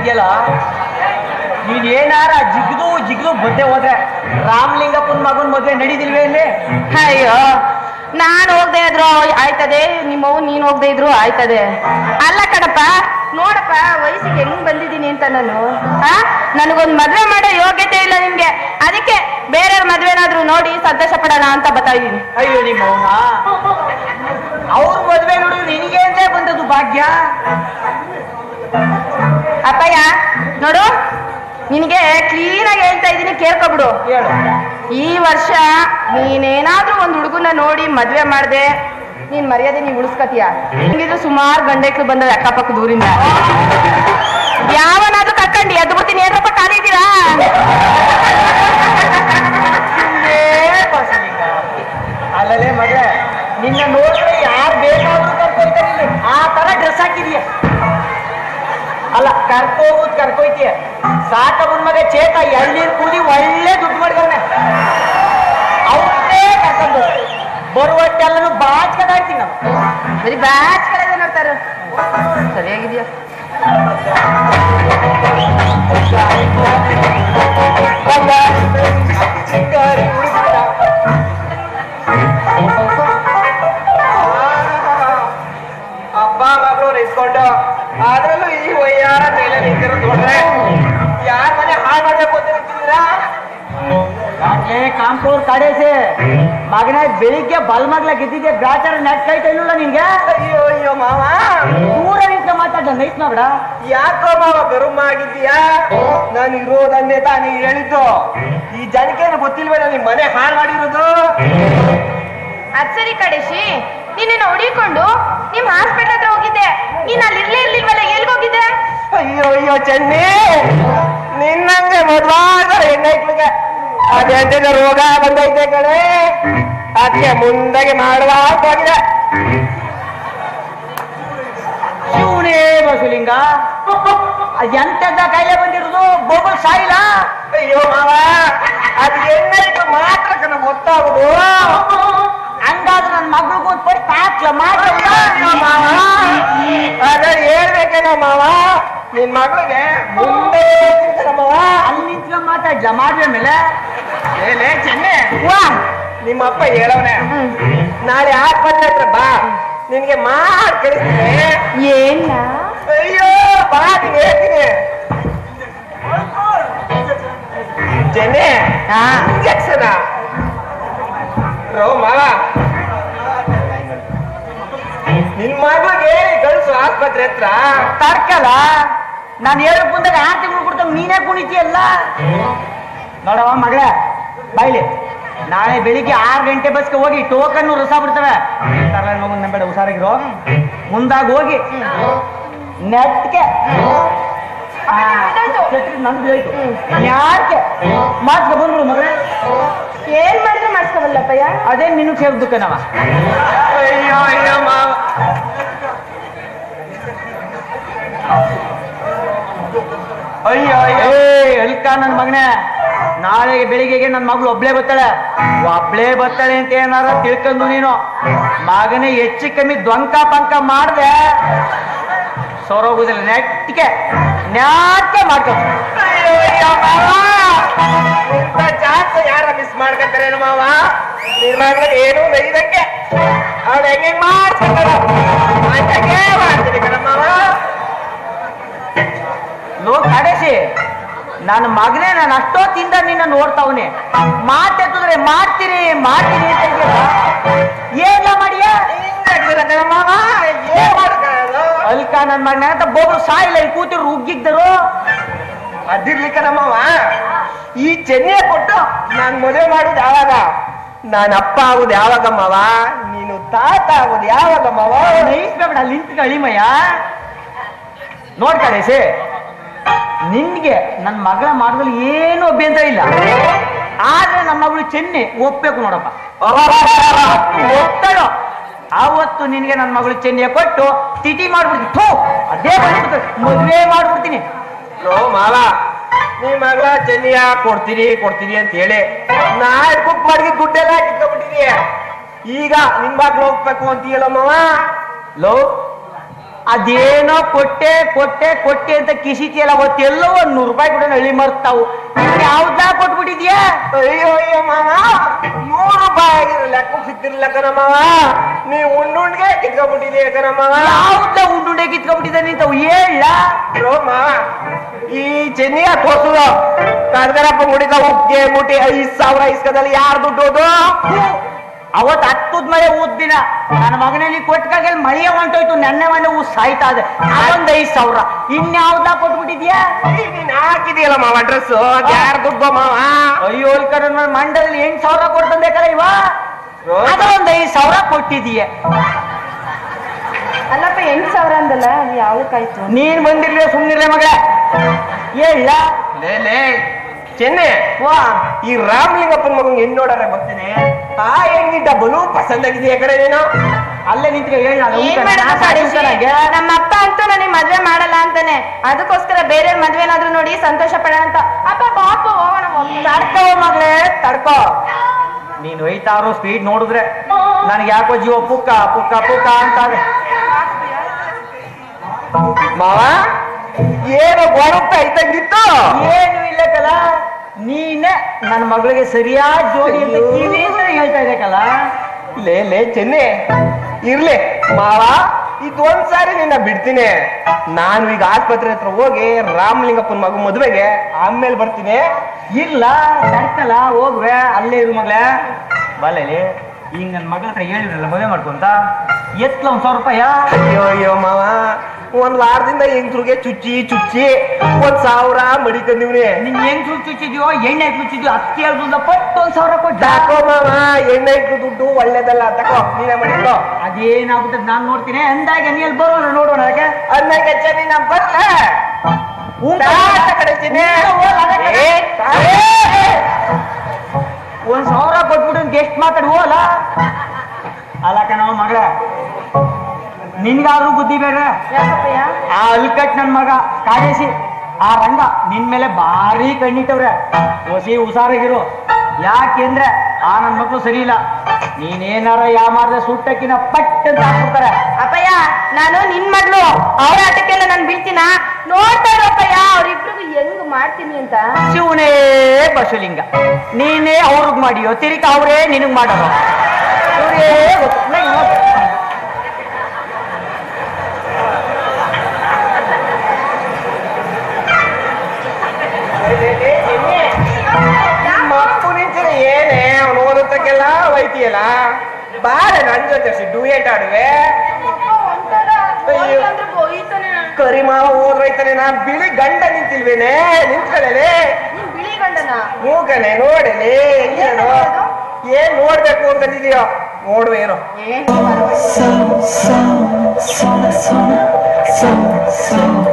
ಇದೆಯಲ್ಲ? ನೀನ್ ಏನಾರ ಜಿಗ್ದು ಜಿಗ್ದು ಬದ್ದೆ ಹೋದ್ರೆ ರಾಮಲಿಂಗಪ್ಪನ ಮಗನ್ ಮದ್ವೆ ನಡೀದಿಲ್ವೇ ಇಲ್ಲಿ? ಅಯ್ಯೋ ನಾನ್ ಹೋಗ್ದೆ ಇದ್ರು ಆಯ್ತದೆ ನಿಮ್ಮವ್ ನೀನ್ ಹೋಗ್ದೆ ಇದ್ರು ಆಯ್ತದೆ. ಅಲ್ಲ ಕಣಪ್ಪ ನೋಡಪ್ಪ ವಯಸ್ಸಿಗೆ ಹೆಂಗ್ ಬಂದಿದ್ದೀನಿ ಅಂತ ನಾನು? ಆ? ನನಗೊಂದ್ ಮದ್ವೆ ಮಾಡೋ ಯೋಗ್ಯತೆ ಇಲ್ಲ ನಿಮ್ಗೆ. ಅದಕ್ಕೆ ಬೇರೆಯವ್ರ ಮದ್ವೆನಾದ್ರೂ ನೋಡಿ ಸಂತೋಷ ಪಡೋಣ ಅಂತ ಬರ್ತಾ ಇದೀನಿ ಅಯ್ಯೋ ನಿಮ್ಮ ಅವ್ರ ಮದ್ವೆ ನೋಡಿ ನಿನಗೆ ಅಂದ್ರೆ ಬಂದದ್ದು ಭಾಗ್ಯ? ಅಪ್ಪಯ್ಯ ನೋಡು ನಿನಗೆ ಕ್ಲೀನ್ ಆಗಿ ಹೇಳ್ತಾ ಇದ್ದೀನಿ ಕೇಳ್ಕೊಬಿಡು. ಈ ವರ್ಷ ನೀನೇನಾದ್ರೂ ಒಂದು ಹುಡುಗನ ನೋಡಿ ಮದ್ವೆ ಮಾಡ್ದೆ ನೀನ್ ಮರ್ಯಾದೆ ನೀನ್ ಉಳಿಸ್ಕತೀಯ? ಹಿಂಗಿದ್ರು ಸುಮಾರು ಗಂಡಕ್ಳು ಬಂದ ಅಕ್ಕಪಕ್ಕ ದೂರಿಂದ ಯಾವನಾದ್ರೂ ಕರ್ಕಂಡಿ ಎದ್ದು ಬಿಡ್ತೀನಿ ಏನಪ್ಪ ಕಾಲಿದ್ದೀರಾ ನಿನ್ನ ನೋಡಿದ್ರೆ ಕರ್ಕೋಗುದ್ ಕರ್ಕೊಯ್ತೀಯ. ಸಾಕ ಮಗ ಚೇತ ಎಳ್ಳೀರ್ ಕೂದಿ ಒಳ್ಳೆ ದುಡ್ಡು ಮಾಡ್ಕೊಂಡೆ ಅವತ್ತೇ ಕರ್ಕೊಂಡು ಬರುವಟ್ಟೆಲ್ಲನು ಬಾಚ್ಕದಾಡ್ತೀನಿ ನಾವು ಬರೀ ಬ್ಯಾಚ್ ಕಡೆ ನೋಡ್ತಾರ ಸರಿಯಾಗಿದೆಯಾ? ಚಿಂಗಾರಿ ಮಾಡ್ಬೇಕು ಅಂತ ನಿಂತಿದ್ದೀರಾ ಯಾಕೆ? ಕಾಂಪೌಂಡ್ ಕಡೆಸೆ ಮಗನ ಬೆಳಿಗ್ಗೆ ಬಲ್ ಮಗ್ಲ ಗೆದ್ದಿದ್ದೆ ಬ್ರಾಚಾರ ನೆಟ್ ಕೈ ಇಲ್ಲ ನಿನ್ಗೆ. ಅಯ್ಯೋ ಅಯ್ಯೋ ಮಾವ. ದೂರ ನಿಂತ ಮಾತಾಡ ನೈಟ್ ನೋಡ ಯಾಕೋ ಮಾವ ಗರುಮ ಆಗಿದ್ದೀಯಾ? ನಾನು ಇರೋದನ್ನೇ ತಾನೇ ಹೇಳಿದ್ದು. ಈ ಜನಕ್ಕೆ ಗೊತ್ತಿಲ್ವೇನ ನಿಮ್ ಮನೆ ಹಾಳು ಮಾಡಿರೋದು? ಅದ್ ಸರಿ ಕಡೇಶಿ. ನಿನ್ನ ಹುಡಿಕೊಂಡು ನಿಮ್ ಹಾಸ್ಪಿಟಲ್ ಹತ್ರ ಹೋಗಿದ್ದೆ. ನೀನ್ ಅಲ್ಲಿ ಇರ್ಲೇ ಇರ್ಲಿಲ್ವಲ್ಲ ಎಲ್ಲಿ ಹೋಗಿದ್ದೆ ಅಯ್ಯೋ ಅಯ್ಯೋ ಚೆನ್ನಿ. ಹೆಣ್ಣೈಕ್ಳಿಗೆ ಅದೆಂತಿನ ರೋಗ ಬಂದೈತೆ ಕಡೆ ಅದಕ್ಕೆ ಮುಂದಾಗಿ ಮಾಡುವ ಹೋಗಿದೆ. ಶಿವನೇ ಬಸಲಿಂಗ? ಎಂತೆಂತ ಕಾಯಿಲೆ ಬಂದಿರೋದು? ಬೋಬಲ್ ಸಾಯಿಲ್ಲ ಅಯ್ಯೋ ಮಾವ ಅದು ಹೆಣ್ಣೈಕ್ಳು ಮಾತ್ರ ಕಣ ಗೊತ್ತಾಗುದು. ಹಂಗಾದ್ರೆ ನನ್ನ ಮಗಳು ಕೂತ್ಕೊಂಡು ಪಡಿ ತಾಕ್ಲ ಮಾಡ ಅದ ಹೇಳ್ಬೇಕೇನೋ ಮಾವ. ನಿನ್ ಮಗಳಿಗೆ ಮುಂದೆ ಮಾವ. ಅಲ್ಲಿ ನಿಂತ್ಕೊಂಡ್ ಮಾತಾಡ್ಲ ಮಾಡ್ವೆ ಮೇಲೆ ಏನೇ ಚೆನ್ನೆ. ವಾ. ನಿಮ್ಮಪ್ಪ ಹೇಳವನೆ. ನಾಳೆ ಆಸ್ಪತ್ರೆ ಹತ್ರ ಬಾ. ನಿನ್ಗೆ ಮಾಡ್ ಕಳಿಸ್ತೀನಿ. ಏನ ಅಯ್ಯೋ ಬಾ ನೀನ್ ಹೇಳ್ತೀನಿ. ಚೆನ್ನೆ ಇಂಜೆಕ್ಷನ್? ನಿನ್ ಮಗಳಿಗೆ ಕಳಿಸು ಆಸ್ಪತ್ರೆ ಹತ್ರ? ತರ್ಕಲ್ಲ. ನಾನು ಹೇಳಕ್ ಬಂದಾಗ ಆರು ತಿಂಗಳು ಕೊಡ್ತಾವ ನೀನೇ ಕುಣಿತೀಯಲ್ಲ? ನೋಡವ ಮಗಳ ಬಾಯ್ಲಿ. ನಾಳೆ ಬೆಳಿಗ್ಗೆ ಆರು ಗಂಟೆ ಬಸ್ಗೆ ಹೋಗಿ ಟೋಕನ್ನು ರಸ ಬಿಡ್ತವೆ. ನಂಬೇಡ ಹುಷಾರಾಗಿರೋ. ಮುಂದಾಗ ಹೋಗಿ ನೆಟ್ಗೆ. ನಂದು ಹೋಯ್ತು ಯಾಕೆ ಮಾತ್ಗೆ ಬಂದ್ಬಿಡು ಮಗಳೇ. ಅದೇ ನಿನ್ನ ಕೇಳ್ದು ಕಣವ ಅಯ್ಯೋ ಏ ಅಲ್ಕ ನನ್ ಮಗನೇ ನಾಳೆ ಬೆಳಿಗ್ಗೆಗೆ ನನ್ನ ಮಗಳು ಒಬ್ಳೆ ಬರ್ತಾಳೆ. ಒಬ್ಳೆ ಬರ್ತಾಳೆ ಅಂತ ಏನಾರ ತಿಳ್ಕೊಂಡು ನೀನು. ಮಗನೇ ಹೆಚ್ಚು ಕಮ್ಮಿ ದ್ವಂಕ ಪಂಕ ಮಾಡ್ದೆ. ಸೊರೋಗುದಿಲ್ಲ ನೆಟ್ಟಿಗೆ ನ್ಯಾಕೆ ಮಾಡ್ಕೊ ಚಾನ್ಸ್ ಯಾರ ಮಿಸ್ ಮಾಡ್ಕೊತಾರೇನು ಮಾವ? ನಿನ್ ಏನೂ ನೈದಂಗೆ ಅವ್ಳು ಹೆಂಗೆ ಮಾಡ್ತಾರೆ ಮಾಡ್ತೀನಿ ಕಣ ಮಾವ ಕಡೆಸಿ ನನ್ನ ಮಗನೇ ನಾನು ಅಷ್ಟೊತ್ತಿಂದ ನಿನ್ನ ನೋಡ್ತಾವನೆ. ಮಾತೆತ್ತಿದ್ರೆ ಮಾಡ್ತೀನಿ ಮಾಡ್ತೀನಿ. ಏನ ಮಾಡಿಯ? ಅಲ್ಕ ನನ್ನ ಮಗನ ಅಂತ ಬೋಬ್ರು ಸಾಯಿಲ್ಲ ಈ ಕೂತಿರು ಉಗ್ಗಿದ್ದರು ಅದಿರ್ಲಿಕ್ಕ ನಮ್ಮವ ಈ ಚೆನ್ನೆ ಕೊಟ್ಟು ನಾನ್ ಮದುವೆ ಮಾಡುದು ಯಾವಾಗ? ನಾನು ಅಪ್ಪ ಆಗುದು ಯಾವಾಗಮ್ಮವ ನೀನು ತಾತ ಆಗುದು ಯಾವಾಗ ಮವ? ನಿಂತ್ಬೇಡ ನಿಂತ್ಕ ಅಳಿಮಯ್ಯ ಸೇ ನಿನ್ಗೆ ನನ್ನ ಮಗಳ ಮಾಡೋದ್ರಲ್ಲಿ ಏನು ಅಭ್ಯಂತರ ಇಲ್ಲ. ಆದ್ರೆ ನಮ್ಮ ಮಗಳು ಚೆನ್ನೆ ಒಪ್ಬೇಕು ನೋಡಪ್ಪ. ಒಪ್ತಾಳೋ? ಆವತ್ತು ನಿನ್ಗೆ ನನ್ನ ಮಗಳು ಚೆನ್ನೆ ಕೊಟ್ಟು ತಿಟಿ ಮಾಡ್ಬಿಡ್ತೀನಿ. ಥೂ ಅದೇ ಮದುವೆ ಮದ್ವೆ ಮಾಡ್ಬಿಡ್ತೀನಿ. ಮಾಲಾ ಮಾವ. ಚೆನ್ನಿಯ ಕೊಡ್ತೀನಿ ಕೊಡ್ತೀನಿ ಅಂತ ಹೇಳಿ ನಾ ಬುಕ್ ಮಾಡಿ ದುಡ್ಡೆಲ್ಲ ಕಿತ್ಕೊಂಡ್ಬಿಟ್ಟಿದೀಯ ಈಗ ನಿನ್ ಹೋಗ್ಬೇಕು ಅಂತ ಹೇಳಮ್ಮ ಲೋ ಅದೇನೋ ಕೊಟ್ಟೆ ಕೊಟ್ಟೆ ಕೊಟ್ಟೆ ಅಂತ ಕಿಸಿತಿಯಲ್ಲ ಅವತ್ತೆಲ್ಲೋ ಒಂದ್ ನೂರು ರೂಪಾಯಿ ಕೂಡ ಹಳ್ಳಿ ಮರ್ತಾವು. ಯಾವ್ದಾ ಕೊಟ್ಬಿಟ್ಟಿದ್ಯಾ? ಅಯ್ಯೋ ಅಯ್ಯೋ ಮಾವ ನೂರು ರೂಪಾಯಿ ಲೆಕ್ಕ ಸಿಕ್ಕಿರ್ಲ ಕಣ ನೀ ಉಂಡುಂಡ್ಗೆ ಕಿತ್ಕೊಂಡ್ಬಿಟ್ಟಿದೀಯ ಕಣ ಮಾವ ಯಾವ್ದ ಉಂಡುಂಡೆ ಕಿತ್ಕೊಂಡ್ಬಿಟ್ಟಿದ್ದ ನೀ ತಾವು ಹೇಳ. ಮಾವ ಈ ಚೆನ್ನಿಯ ತೋರ್ಸುದು ಕರ್ದರಪ್ಪ ಮುಡಿದ ಉಕ್ಕೆ ಮುಟ್ಟಿ ಐದ್ ಸಾವಿರ ಇಸ್ಕದಲ್ಲಿ ಯಾರು ದುಡ್ಡು ಹೋದು ಅವತ್ ಹತ್ತದ ಮಳೆ ಊದ್ದಿನ ನನ್ನ ಮಗನಲ್ಲಿ ಕೊಟ್ಟಾಗ ಮಳೆಯ ಹೊಂಟೋಯ್ತು ನೆನ್ನೆ ಮನೆ ಊ ಸಾಯ್ತಾ ಇದೆ. ಅದೊಂದ್ ಐದು ಸಾವಿರ. ಇನ್ಯಾವ್ದ ಕೊಟ್ಬಿಟ್ಟಿದ್ಯಾ? ನೀನ್ ಹಾಕಿದೀಯಲ್ಲ ಮಾವ ಡ್ರೆಸ್ ಯಾರ್ ದುಡ್ಡು ಮಾವ? ಅಯ್ಯೋ ಇಲ್ಲಿ ಕಡೆ ಮಂಡಲಲ್ಲಿ ಎಂಟ್ ಸಾವಿರ ಕೊಡ್ತಂದೇಕಲ್ಲ ಇವ? ಅದೊಂದ್ ಐದ್ ಸಾವಿರ ಕೊಟ್ಟಿದೀಯ. ಅಲ್ಲಪ್ಪ ಎಂಟು ಸಾವಿರ ಅಂದಲ್ಲ ಅದು ಯಾವ್ದಕ್ಕಾಯ್ತು? ನೀನ್ ಬಂದಿರ್ಲಿ ಸುಮ್ನಿರ್ಲೆ ಮಗಳ? ಏ ಲೇ ಲೇ. ಚೆನ್ನೆ? ವಾ. ಈ ರಾಮಲಿಂಗಪ್ಪನ ಮಗನ್ ಹೆಣ್ಣು ನೋಡಾರ ಗೊತ್ತೇನೆ ಆ ಹೆಣ್ಣಿದ್ದ ಬಲು ಪಸಂದಾಗಿದೆಯಾ ಕಡೆ ನೀನು. ಅಲ್ಲೇ ನಿಂತ್ರೆ ನಮ್ಮಪ್ಪ ಏನ್ ಮಾಡೋದು ಸಾಡಿಸಿ? ನಮ್ಮ ಅಪ್ಪ ಅಂತೂ ನನಗೆ ಮದ್ವೆ ಮಾಡಲ್ಲ ಅಂತಾನೆ. ಅದಕ್ಕೋಸ್ಕರ ಬೇರೆ ಮದ್ವೆ ಏನಾದ್ರು ನೋಡಿ ಸಂತೋಷ ಪಡೋಣ ಅಂತ. ಅಪ್ಪ ಬಾಪ ಹೋಗೋಣ. ತಡ್ಕೋ ಮಗಳೇ ತಡ್ಕೋ. ನೀನ್ ಒಯ್ತಾರೋ ಸ್ಪೀಡ್ ನೋಡಿದ್ರೆ ನನಗೆ ಯಾಕೋ ಜೀವ ಪುಕ್ಕ ಪುಕ್ಕ ಪುಕ್ಕ ಅಂತಾರೆ ಮಾವ ಏನು ಗೋರಪ್ಪ ಇದ್ದಂಗಿತ್ತು? ಏನು ಇಲ್ಲ ಕಲ. ನೀನೇ ನನ್ನ ಮಗಳಿಗೆ ಸರಿಯಾದ ಜೋಡಿ ಅಂತ ಅಂತ ಹೇಳ್ತಾ ಇದೆ ಕಲ ಲೇ ಲೇ ಚೆನ್ನೆ. ಇರ್ಲಿ. ಮಾವ ಇದೊಂದ್ ಸಾರಿ ನಿನ್ನ ಬಿಡ್ತೀನಿ. ನಾನು ಈಗ ಆಸ್ಪತ್ರೆ ಹತ್ರ ಹೋಗಿ ರಾಮಲಿಂಗಪ್ಪನ ಮಗು ಮದುವೆಗೆ ಆಮೇಲೆ ಬರ್ತೀನಿ. ಇಲ್ಲ ಸರ್ಕಲ್ಲ ಹೋಗ್ವೆ ಅಲ್ಲೇ ಇರು ಮಗಳೇ. ಬಲ್ಲೇ ಈಗ ನನ್ನ ಮಗಳ ಹತ್ರ ಹೇಳಿದ್ರಲ್ಲ ಮದುವೆ ಮಾಡ್ಕೊಂತ? ಎತ್ಲ ಒಂದ್ ಸಾವಿರ ರೂಪಾಯ? ಅಯ್ಯೋ ಅಯ್ಯೋ ಮಾವ. ಒಂದ್ ವಾರದಿಂದ ಹೆಂಗ್ಸ್ರಿಗೆ ಚುಚ್ಚಿ ಚುಚ್ಚಿ ಒಂದ್ ಸಾವಿರ ಮಡಿಕಂದಿವ್ನಿ ನಿನ್ ಹೆಂಗ್ ಚುಚ್ಚಿದ್ಯೋ ಎಣ್ಣೆ ಚುಚ್ಚಿದ್ಯೋ ಅಕ್ಕಿ ಹೇಳ್ದ ಪಟ್ಟು ಒಂದ್ ಸಾವಿರ ಕೊಟ್ಟ. ಯಾಕೋ ಮಾವ ಎಣ್ಣೆ ಇಟ್ಟು ದುಡ್ಡು ಒಳ್ಳೇದಲ್ಲ ತಕೋ ನೀನೇ ಮಾಡಿಕೋ. ಅದೇನಾಗ್ಬಿಟ್ಟದ್ ನಾನ್ ನೋಡ್ತೀನಿ. ಅಂದಾಗ ನೀಲ್ ಬರೋಣ ನೋಡೋಣ ಅದಕ್ಕೆ. ಅಂದಾಗ ಚೆನ್ನಿ ನಾ ಬರ್ಲ ಒಂದ್ ಸಾವಿರ ಕೊಟ್ಬಿಟ್ಟು ಗೆಸ್ಟ್ ಮಾತಾಡಿ ಅಲ್ಲ ಅಲ್ಲ ಕಣ ಮಗಳ ನಿನ್ಗಾದ್ರೂ ಬುದ್ಧಿ ಬೇಡ ಯಾಕಪ್ಪಯ್ಯ? ಆ ಅಲ್ಕಟ್ ನನ್ ಮಗ ಕಾಗೇಶಿ ಆ ರಂಗ ನಿನ್ ಮೇಲೆ ಭಾರಿ ಕಣ್ಣಿಟ್ಟವ್ರೆ. ಹೊಸಿ ಹುಷಾರಾಗಿರು. ಯಾಕೆಂದ್ರೆ ಆ ನನ್ ಮಕ್ಳು ಸರಿ ಇಲ್ಲ ನೀನೇನಾರ ಯಾ ಮಾಡಿದ್ರೆ ಸುಟ್ಟಕ್ಕಿನ ಪಟ್ಟ ಅಂತ ಹಾಕ್ಬಿಡ್ತಾರೆ. ಅಪ್ಪಯ್ಯ ನಾನು ನಿನ್ ಮಗಳು. ಅವ್ರ ಆಟಕ್ಕೆಲ್ಲ ನಾನು ಬೀಳ್ತೀನ? ನೋಡ್ತಾ ಅಪ್ಪಯ್ಯ ಅವ್ರಿಬ್ರಿಗೂ ಹೆಂಗ್ ಮಾಡ್ತೀನಿ ಅಂತ. ಶಿವನೇ ಬಸಲಿಂಗ. ನೀನೇ ಅವ್ರಿಗೆ ಮಾಡಿಯೋ ತಿರುಗಿ ಅವರೇ ನಿನಗ್ ಮಾಡೋ ಇವ್ರೇ ಗೊತ್ತು. ನಂಗ್ ಗೊತ್ತು. ನಿಮ್ಮ ಅಪ್ಪು ನಿಂತಿನ ಏನೇ ಅವನು ಓದೋದಕ್ಕೆಲ್ಲ ಒಯ್ತಿಯಲ್ಲ ಬಾರ ನನ್ ಜೊತೆ ಡ್ಯೂಯೇಟ್ ಆಡುವೆ. ಕರಿಮಾವ ಓದ್ರೈತಾನೆ ನಾ ಬಿಳಿ ಗಂಡ ನಿಂತಿಲ್ವೇನೆ ನಿಂತ್ಕೊಳ್ಳಲೆ. ಮೂಗನೆ ನೋಡಲೆ ಏನ್? ನೋಡ್ಬೇಕು ಅಂತ ಇದೆಯೋ? ನೋಡುವ ಏನೋ? so, so, so, so, so.